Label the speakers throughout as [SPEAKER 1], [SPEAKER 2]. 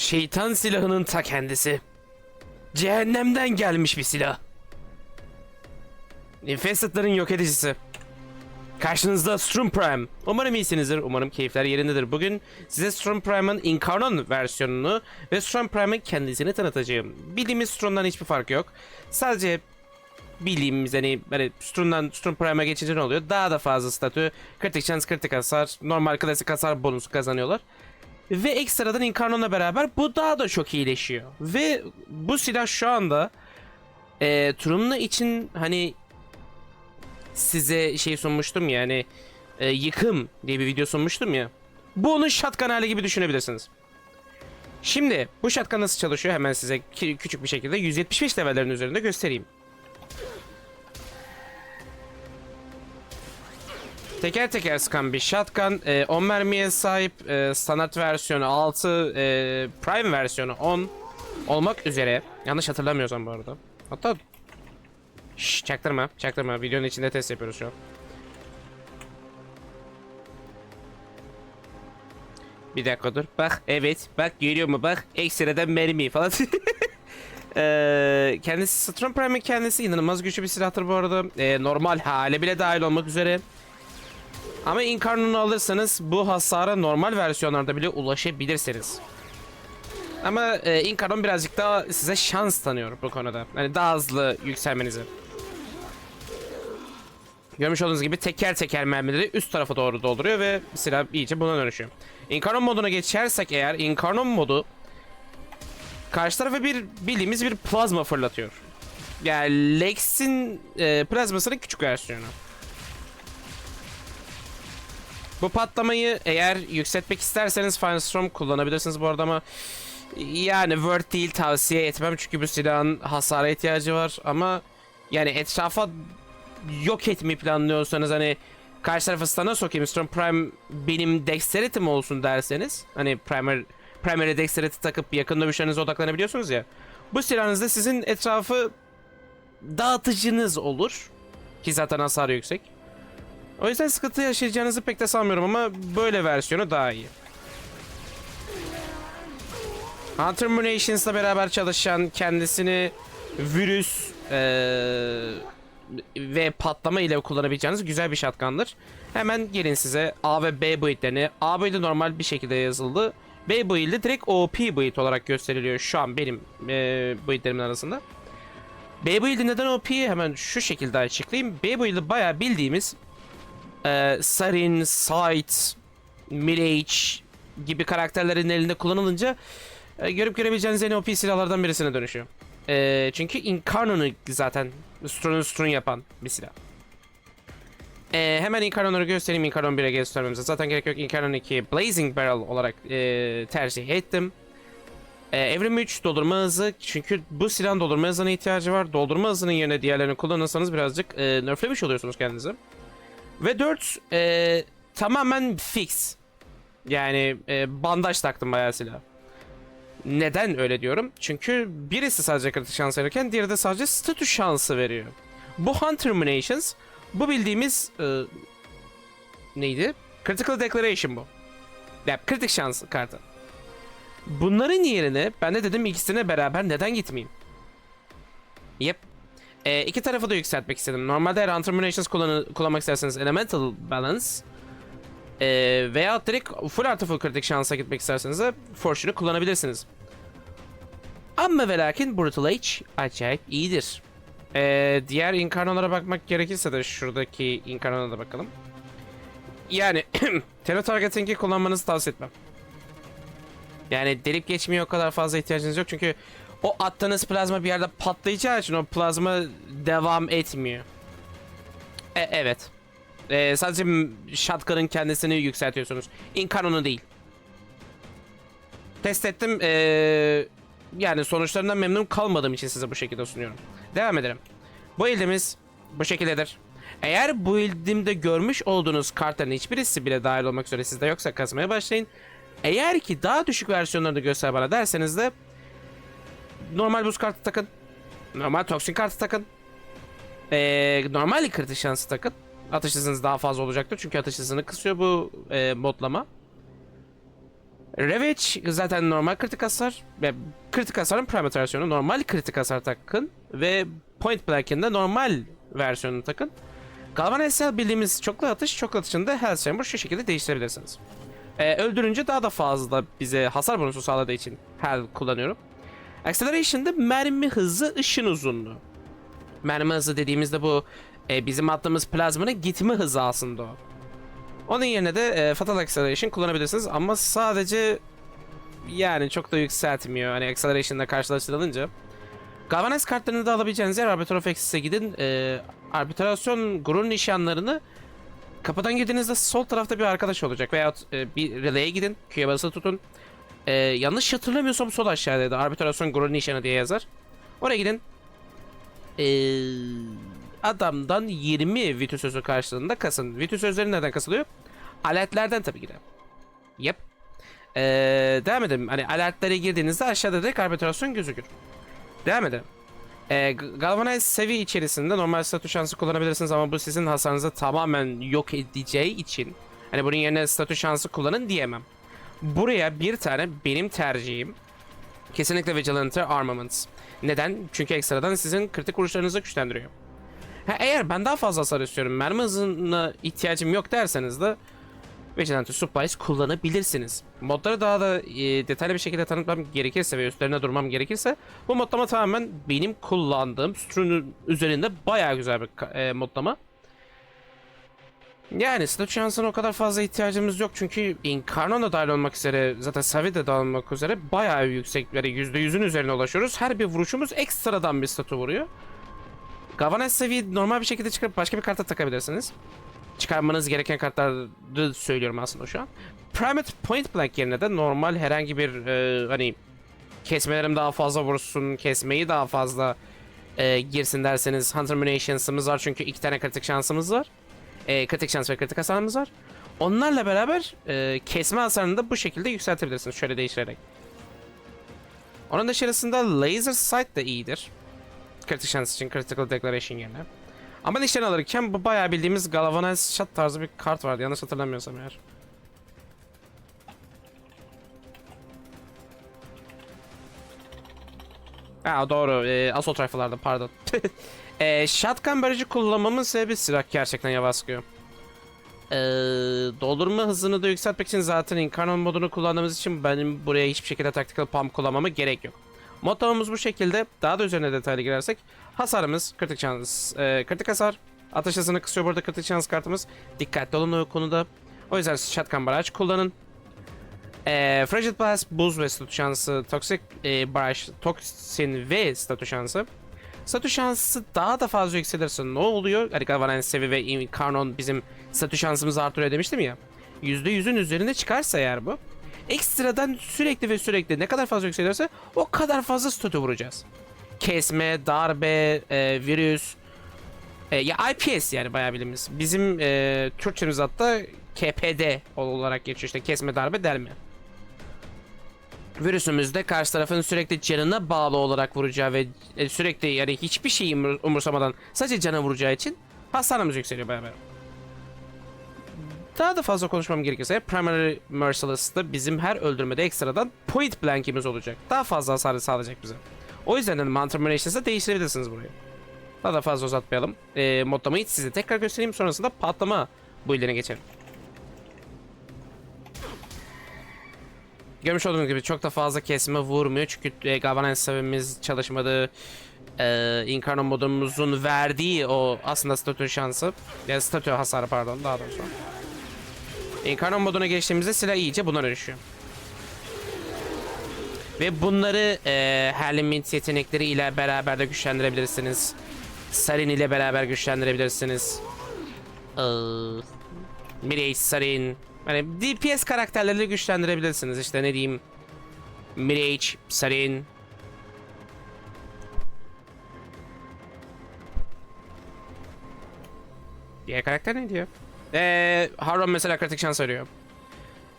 [SPEAKER 1] Şeytan silahının ta kendisi. Cehennemden gelmiş bir silah. Infested'ların yok edicisi. Karşınızda Strum Prime. Umarım iyisinizdir. Umarım keyifler yerindedir. Bugün size Strum Prime'ın Incarnon versiyonunu ve Strum Prime'ın kendisini tanıtacağım. Bildiğimiz Strum'dan hiçbir fark yok. Sadece bildiğimiz hani böyle Strum'dan Strum Prime'a geçince ne oluyor? Daha da fazla statü, kritik chance, kritik hasar, normal klasik hasar bonusu kazanıyorlar. Ve ekstradan Incarnon'la beraber bu daha da çok iyileşiyor. Ve bu silah şu anda e, Trum'la için hani size şey sunmuştum ya hani e, yıkım diye bir video sunmuştum ya. Bu onun shotgun hali gibi düşünebilirsiniz. Şimdi bu shotgun nasıl çalışıyor hemen size küçük bir şekilde 175 levellerin üzerinde göstereyim. Teker teker sıkan bir shotgun. e, 10 mermiye sahip e, standart versiyonu 6, e, prime versiyonu 10 olmak üzere. Yanlış hatırlamıyorsam bu arada. Hatta Şşş çaktırma, çaktırma. Videonun içinde test yapıyoruz şu an. Bir dakika dur. Bak evet. Bak görüyor mu bak. Ekstradan mermi falan. Eee kendisi Strom Prime'in kendisi inanılmaz güçlü bir silahtır bu arada. Eee, normal hale bile dahil olmak üzere. Ama Incarnon'u alırsanız bu hasara normal versiyonlarda bile ulaşabilirsiniz. Ama e, Incarnon birazcık daha size şans tanıyor bu konuda. Hani daha hızlı yükselmenizi. Görmüş olduğunuz gibi teker teker mermileri üst tarafa doğru dolduruyor ve silah iyice buna dönüşüyor. Incarnon moduna geçersek eğer Incarnon modu karşı tarafa bir bildiğimiz bir plazma fırlatıyor. Yani Lex'in e, plazmasının küçük versiyonu. Bu patlamayı eğer yükseltmek isterseniz Firestorm kullanabilirsiniz bu arada ama yani Word değil tavsiye etmem çünkü bu silahın hasara ihtiyacı var ama yani etrafa yok etmeyi planlıyorsanız hani karşı tarafa stun'a sokayım Storm Prime benim dexterity'm olsun derseniz hani primer primary dexterity takıp yakın dövüşlerinize odaklanabiliyorsunuz ya bu silahınızda sizin etrafı dağıtıcınız olur ki zaten hasarı yüksek. O yüzden sıkıntı yaşayacağınızı pek de sanmıyorum ama böyle versiyonu daha iyi. Hunter Munition's'la beraber çalışan kendisini virüs eee, ve patlama ile kullanabileceğiniz güzel bir shotgun'dır. Hemen gelin size A ve B build'lerini. A build'i normal bir şekilde yazıldı. B build'i direkt OP build olarak gösteriliyor şu an benim eee build'lerimin arasında. B build'i neden OP hemen şu şekilde açıklayayım. B build'i bayağı bildiğimiz eee Sarin, Sight, Mirage gibi karakterlerin elinde kullanılınca e, görüp görebileceğiniz en OP silahlardan birisine dönüşüyor. E, çünkü Incarnon'u zaten Strun'un Strun yapan bir silah. E, hemen Incarnon'u göstereyim Incarnon 1'e göstermemize. Zaten gerek yok Incarnon 2 Blazing Barrel olarak e, tercih ettim. E, Evrim 3 doldurma hızı çünkü bu silahın doldurma hızına ihtiyacı var. Doldurma hızının yerine diğerlerini kullanırsanız birazcık e, nerflemiş oluyorsunuz kendinizi. Ve 4 e, tamamen fix. Yani e, bandaj taktım bayağı silah. Neden öyle diyorum? Çünkü birisi sadece kritik şans verirken diğeri de sadece statü şansı veriyor. Bu Hunter Munitions bu bildiğimiz e, neydi? Critical Declaration bu. Ya kritik şans kartı. Bunların yerine ben de dedim ikisine beraber neden gitmeyeyim? Yep. E, iki tarafı da yükseltmek istedim. Normalde eğer Hunter Munitions kullanı- kullanmak isterseniz Elemental Balance ee, veya direkt full artı full kritik şansa gitmek isterseniz de Fortune'u kullanabilirsiniz. Ama ve lakin Brutal Age acayip iyidir. Ee, diğer inkarnalara bakmak gerekirse de şuradaki inkarnana da bakalım. Yani Tele Targeting'i kullanmanızı tavsiye etmem. Yani delip geçmeye o kadar fazla ihtiyacınız yok çünkü o attığınız plazma bir yerde patlayacağı için o plazma devam etmiyor. E, evet. Ee, sadece shotgun'ın kendisini yükseltiyorsunuz. Incarnon'u değil. Test ettim. ee, yani sonuçlarından memnun kalmadığım için size bu şekilde sunuyorum. Devam edelim. Bu ildimiz bu şekildedir. Eğer bu ildimde görmüş olduğunuz kartların hiçbirisi bile dahil olmak üzere sizde yoksa kazmaya başlayın. Eğer ki daha düşük versiyonlarını göster bana derseniz de normal buz kartı takın. Normal toksin kartı takın. Ee, normal kritik şansı takın. Atış hızınız daha fazla olacaktır çünkü atış hızını kısıyor bu e, modlama. Ravage zaten normal kritik hasar ve kritik hasarın prime versiyonu normal kritik hasar takın ve Point Black'in de normal versiyonunu takın. Galvan SL bildiğimiz çoklu atış, çoklu atışında Health Chamber şu şekilde değiştirebilirsiniz. Ee, öldürünce daha da fazla bize hasar bonusu sağladığı için Hell kullanıyorum. Acceleration'da mermi hızı, ışın uzunluğu. Mermi hızı dediğimizde bu e, bizim attığımız plazmanın gitme hızı aslında o. Onun yerine de e, Fatal Acceleration kullanabilirsiniz ama sadece yani çok da yükseltmiyor. Hani Acceleration'la karşılaştırılınca. Galvanize kartlarını da alabileceğiniz yer Arbiter of Axis'e gidin. E, arbitrasyon gurur nişanlarını kapıdan girdiğinizde sol tarafta bir arkadaş olacak. Veyahut e, bir relay'e gidin. Q'ya basılı tutun. E, yanlış hatırlamıyorsam sol aşağıdaydı. Arbitrasyon nişanı diye yazar. Oraya gidin. E, adamdan 20 Vitu sözü karşılığında kasın. Vitu sözleri neden kasılıyor? Alertlerden tabii ki de. Yep. Ee, devam edelim. Hani alertlere girdiğinizde aşağıda direkt arbitrasyon gözükür. Devam edelim. Ee, Galvanize seviye içerisinde normal statü şansı kullanabilirsiniz ama bu sizin hasarınızı tamamen yok edeceği için hani bunun yerine statü şansı kullanın diyemem. Buraya bir tane benim tercihim kesinlikle Vigilante Armaments. Neden? Çünkü ekstradan sizin kritik vuruşlarınızı güçlendiriyor. Ha, eğer ben daha fazla hasar istiyorum, mermi hızına ihtiyacım yok derseniz de Vigilante Supplies kullanabilirsiniz. Modları daha da e, detaylı bir şekilde tanıtmam gerekirse ve üstlerine durmam gerekirse bu modlama tamamen benim kullandığım Strun'un üzerinde bayağı güzel bir e, modlama. Yani stat şansına o kadar fazla ihtiyacımız yok çünkü Incarnon da dahil olmak üzere zaten Savi de dahil olmak üzere bayağı yükseklere %100'ün üzerine ulaşıyoruz. Her bir vuruşumuz ekstradan bir statü vuruyor. Gavanes seviye normal bir şekilde çıkarıp başka bir karta takabilirsiniz. Çıkarmanız gereken kartları söylüyorum aslında şu an. Primate Point Blank yerine de normal herhangi bir e, hani kesmelerim daha fazla vursun, kesmeyi daha fazla e, girsin derseniz Hunter Munition'sımız var çünkü iki tane kritik şansımız var. E, kritik şans ve kritik hasarımız var. Onlarla beraber e, kesme hasarını da bu şekilde yükseltebilirsiniz şöyle değiştirerek. Onun dışarısında Laser Sight da iyidir. Kritik şans için Critical Declaration yerine. Ama nişan alırken bu bayağı bildiğimiz Galvanize Shot tarzı bir kart vardı yanlış hatırlamıyorsam eğer. Ha doğru. E, Assault Rifle'larda pardon. e, shotgun barajı kullanmamın sebebi silah gerçekten yavaş sıkıyor. E, doldurma hızını da yükseltmek için zaten Incarnon modunu kullandığımız için benim buraya hiçbir şekilde Tactical Pump kullanmama gerek yok. Mottomuz bu şekilde. Daha da üzerine detaylı girersek hasarımız kritik şans, e, kritik hasar. Atış hızını kısıyor burada kritik şans kartımız. Dikkatli olun o konuda. O yüzden shotgun baraj kullanın. E, Fragile Blast, buz ve statü şansı, toksik e, baraj, toksin ve statü şansı. Statü şansı daha da fazla yükselirse ne oluyor? Hani Galvanize sevi ve Incarnon bizim statü şansımızı artırıyor demiştim ya. %100'ün üzerine çıkarsa eğer bu. Ekstradan sürekli ve sürekli ne kadar fazla yükselirse o kadar fazla statü vuracağız. Kesme, darbe, e, virüs, e, ya IPS yani bayağı bildiğimiz. Bizim e, Türkçemiz hatta KPD olarak geçiyor işte kesme, darbe, delme. Virüsümüzde karşı tarafın sürekli canına bağlı olarak vuracağı ve e, sürekli yani hiçbir şeyi umur- umursamadan sadece cana vuracağı için hasarımız yükseliyor beraber. Daha da fazla konuşmam gerekirse Primary Merciless'ta bizim her öldürmede ekstradan point blank'imiz olacak. Daha fazla hasar sağlayacak bize. O yüzden de Mantra Munitions'da değiştirebilirsiniz burayı. Daha da fazla uzatmayalım. E, modlamayı size tekrar göstereyim sonrasında patlama build'ine geçelim. Görmüş olduğunuz gibi çok da fazla kesme vurmuyor çünkü e, Galvanize sevimiz çalışmadı. E, Incarno modumuzun verdiği o aslında statü şansı. Ya statü hasarı pardon daha doğrusu. Incarno moduna geçtiğimizde silah iyice buna dönüşüyor. Ve bunları e, Herlimint yetenekleri ile beraber de güçlendirebilirsiniz. Sarin ile beraber güçlendirebilirsiniz. Ee, Mirage, Sarin. Hani DPS karakterleriyle güçlendirebilirsiniz. İşte ne diyeyim. Mirage, Sarin. Diğer karakter ne diyor? Ee, Harron mesela kritik şans arıyor.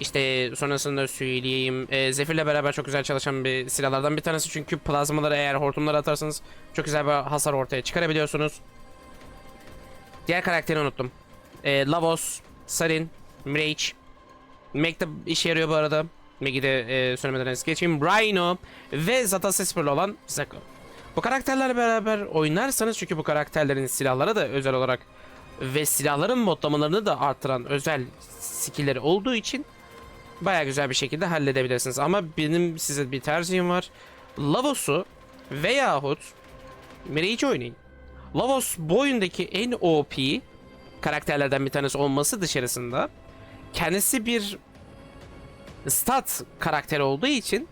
[SPEAKER 1] İşte sonrasında söyleyeyim. E, Zephyr'le beraber çok güzel çalışan bir silahlardan bir tanesi. Çünkü plazmaları eğer hortumları atarsanız çok güzel bir hasar ortaya çıkarabiliyorsunuz. Diğer karakteri unuttum. E, Lavos, Sarin, Mirage. Meg de işe yarıyor bu arada. Megi'de e, söylemeden önce geçeyim. Rhino ve zaten Sesper'lı olan Zeko. Bu karakterlerle beraber oynarsanız çünkü bu karakterlerin silahları da özel olarak ve silahların modlamalarını da arttıran özel skill'leri olduğu için baya güzel bir şekilde halledebilirsiniz. Ama benim size bir tercihim var. Lavos'u veyahut Mirage'i oynayın. Lavos bu oyundaki en OP karakterlerden bir tanesi olması dışarısında kendisi bir stat karakteri olduğu için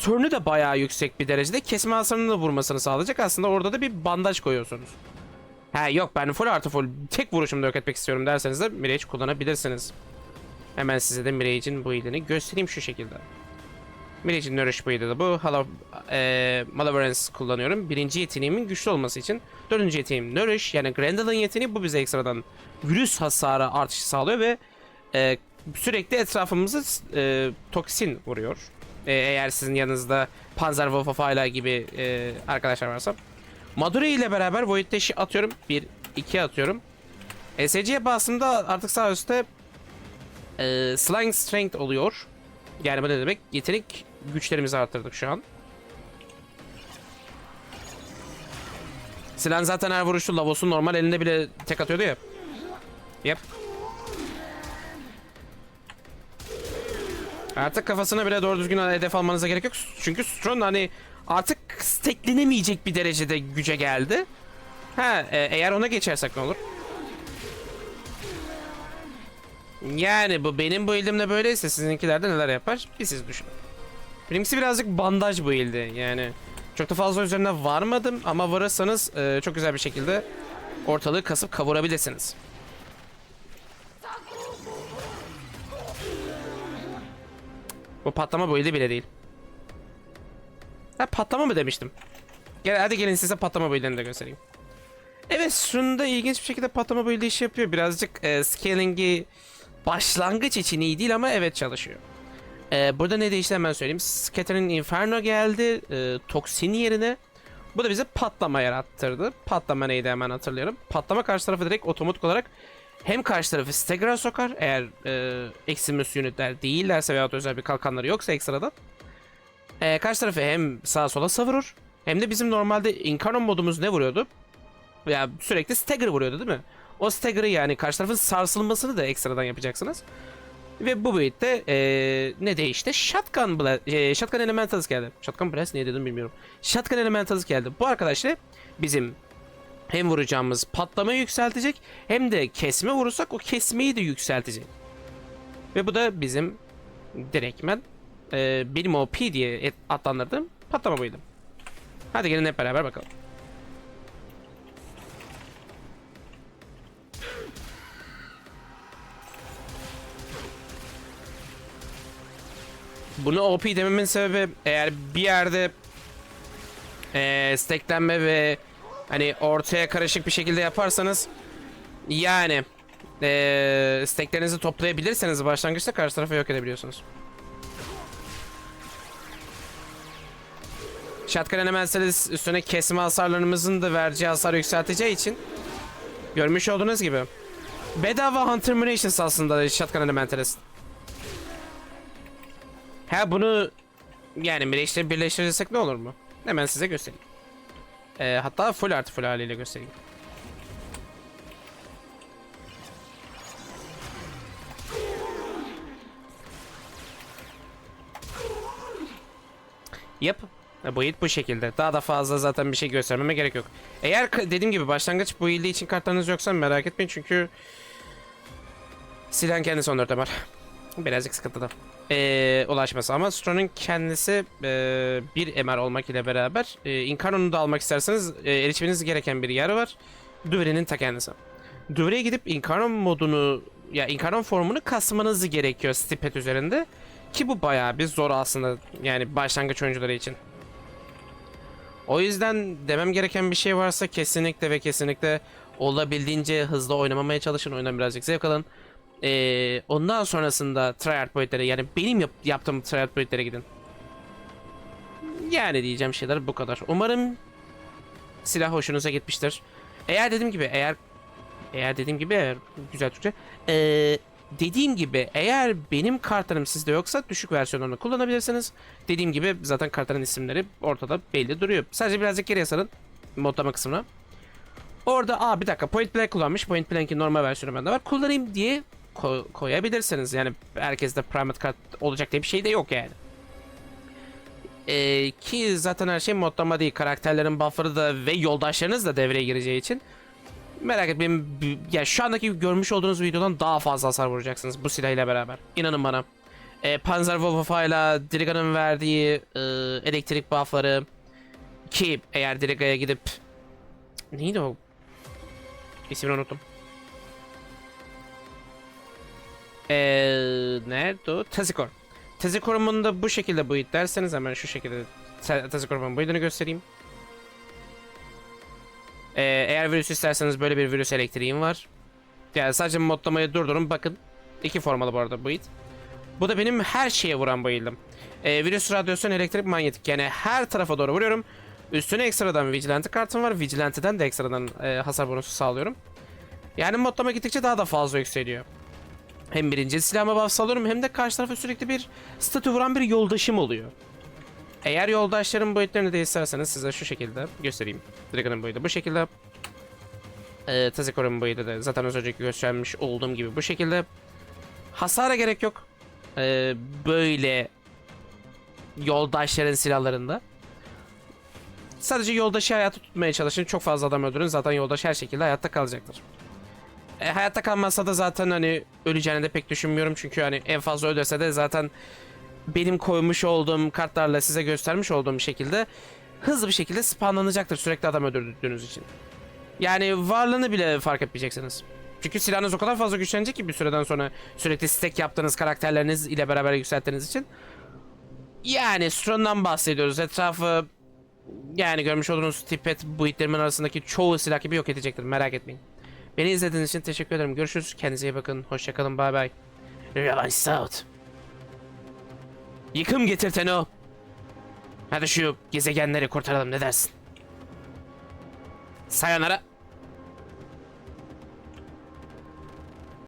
[SPEAKER 1] turn'ü de bayağı yüksek bir derecede kesme hasarını da vurmasını sağlayacak. Aslında orada da bir bandaj koyuyorsunuz. Ha yok ben full artı full tek vuruşumda yok etmek istiyorum derseniz de Mirage kullanabilirsiniz. Hemen size de Mirage'in build'ini göstereyim şu şekilde. Mirage'in Nourish build'i de bu. Hala, e, Malevolence kullanıyorum. Birinci yeteneğimin güçlü olması için. Dördüncü yeteneğim Nourish yani Grendel'ın yeteneği bu bize ekstradan virüs hasarı artışı sağlıyor ve e, sürekli etrafımızı e, toksin vuruyor. E, eğer sizin yanınızda Panzer Wolf gibi e, arkadaşlar varsa. Madure ile beraber Void Dash'i atıyorum. 1, 2 atıyorum. SC'ye bastığımda artık sağ üstte e, Slang Strength oluyor. Yani bu ne demek? Yetenek güçlerimizi arttırdık şu an. Silah zaten her vuruşu Lavos'un normal elinde bile tek atıyordu ya. Yep. Artık kafasına bile doğru düzgün hedef almanıza gerek yok. Çünkü Stron hani artık steklenemeyecek bir derecede güce geldi. Ha e, eğer ona geçersek ne olur? Yani bu benim bu elimle böyleyse sizinkilerde neler yapar? Bir siz düşünün. Benimkisi birazcık bandaj bu ildi yani. Çok da fazla üzerine varmadım ama varırsanız e, çok güzel bir şekilde ortalığı kasıp kavurabilirsiniz. Bu patlama ilde bile değil. Ha patlama mı demiştim? Gel hadi gelin size patlama build'lerini de göstereyim. Evet şunda ilginç bir şekilde patlama build'i iş yapıyor. Birazcık e, scaling'i başlangıç için iyi değil ama evet çalışıyor. E, burada ne değişti hemen söyleyeyim. Scatter'ın Inferno geldi. E, Toxin yerine. Bu da bize patlama yarattırdı. Patlama neydi hemen hatırlıyorum. Patlama karşı tarafı direkt otomatik olarak hem karşı tarafı stagger'a sokar eğer e, Eximus unitler değillerse veyahut özel bir kalkanları yoksa ekstradan. E, karşı tarafı hem sağa sola savurur hem de bizim normalde Incarnon modumuz ne vuruyordu? Ya sürekli stagger vuruyordu değil mi? O stagger'ı yani karşı tarafın sarsılmasını da ekstradan yapacaksınız. Ve bu boyutta e, ne değişti? Shotgun, Bla e, Shotgun Elementals geldi. Shotgun Blast niye dedim bilmiyorum. Shotgun Elementals geldi. Bu arkadaşlar bizim hem vuracağımız patlamayı yükseltecek hem de kesme vurursak o kesmeyi de yükseltecek. Ve bu da bizim direktmen e, benim OP diye adlandırdığım patlama buydu. Hadi gelin hep beraber bakalım. Bunu OP dememin sebebi eğer bir yerde eee steklenme ve hani ortaya karışık bir şekilde yaparsanız yani eee steklerinizi toplayabilirseniz başlangıçta karşı tarafı yok edebiliyorsunuz. Shotgun Elementals üstüne kesme hasarlarımızın da vereceği hasar yükselteceği için görmüş olduğunuz gibi bedava Hunter Munitions aslında Shotgun Elementals. Ha bunu yani birleştir birleştirirsek ne olur mu? Hemen size göstereyim. Ee, hatta full artı full haliyle göstereyim. Yap. Bu it bu şekilde. Daha da fazla zaten bir şey göstermeme gerek yok. Eğer dediğim gibi başlangıç bu ilde için kartlarınız yoksa merak etmeyin çünkü silahın kendisi 14 var. Birazcık sıkıntıda. Ee, ulaşması ama Stron'un kendisi e, bir MR olmak ile beraber e, Incarno'nu da almak isterseniz e, erişmeniz gereken bir yer var. Duvre'nin ta kendisi. Duvre'ye gidip Incarno modunu ya Incarno formunu kasmanız gerekiyor Stipet üzerinde. Ki bu bayağı bir zor aslında yani başlangıç oyuncuları için. O yüzden demem gereken bir şey varsa kesinlikle ve kesinlikle olabildiğince hızlı oynamamaya çalışın. Oyundan birazcık zevk alın. Ee, ondan sonrasında tryhard boyutlara yani benim yap- yaptığım tryhard boyutlara gidin. Yani diyeceğim şeyler bu kadar. Umarım silah hoşunuza gitmiştir. Eğer dediğim gibi eğer eğer dediğim gibi eğer güzel Türkçe ee, Dediğim gibi eğer benim kartlarım sizde yoksa düşük versiyonlarını kullanabilirsiniz. Dediğim gibi zaten kartların isimleri ortada belli duruyor. Sadece birazcık geriye sarın modlama kısmına. Orada aa bir dakika Point Blank kullanmış. Point Blank'in normal versiyonu bende var. Kullanayım diye ko- koyabilirsiniz. Yani herkeste Primate kart olacak diye bir şey de yok yani. Ee, ki zaten her şey modlama değil. Karakterlerin buff'ları da ve yoldaşlarınız da devreye gireceği için merak etmeyin. Ya şu andaki görmüş olduğunuz videodan daha fazla hasar vuracaksınız bu silahıyla beraber. İnanın bana. Ee, Panzer ile Driga'nın verdiği e, elektrik buff'ları ki eğer Driga'ya gidip neydi o? İsmini unuttum. Eee nerede o? Tazikor. Tazikor'umun da bu şekilde build derseniz hemen şu şekilde Tazikor'umun build'ini göstereyim. Ee, eğer virüs isterseniz böyle bir virüs elektriğim var. Yani sadece modlamayı durdurun bakın. İki formalı bu arada build. Bu da benim her şeye vuran build'im. Ee, virüs, radyasyon, elektrik, manyetik. Yani her tarafa doğru vuruyorum. Üstüne ekstradan Vigilante kartım var. Vigilante'den de ekstradan e, hasar bonusu sağlıyorum. Yani modlama gittikçe daha da fazla yükseliyor. Hem birinci silahıma buff sağlıyorum hem de karşı tarafa sürekli bir statü vuran bir yoldaşım oluyor. Eğer yoldaşların boyutlarını da isterseniz size şu şekilde göstereyim. Dragon'ın boyutu bu şekilde. Ee, Tazikor'un boyutu da zaten az önceki göstermiş olduğum gibi bu şekilde. Hasara gerek yok. Ee, böyle yoldaşların silahlarında. Sadece yoldaşı hayatta tutmaya çalışın. Çok fazla adam öldürün. Zaten yoldaş her şekilde hayatta kalacaktır. E, hayatta kalmazsa da zaten hani öleceğini de pek düşünmüyorum. Çünkü hani en fazla ölürse de zaten benim koymuş olduğum kartlarla size göstermiş olduğum şekilde hızlı bir şekilde spawnlanacaktır sürekli adam öldürdüğünüz için. Yani varlığını bile fark etmeyeceksiniz. Çünkü silahınız o kadar fazla güçlenecek ki bir süreden sonra sürekli stack yaptığınız karakterleriniz ile beraber yükselttiğiniz için. Yani Stron'dan bahsediyoruz. Etrafı yani görmüş olduğunuz tipet buitlerimin arasındaki çoğu silah gibi yok edecektir merak etmeyin. Beni izlediğiniz için teşekkür ederim. Görüşürüz. Kendinize iyi bakın. Hoşçakalın. Bay bay. Revice out. Yıkım getir Teno. Hadi şu gezegenleri kurtaralım ne dersin? Sayonara.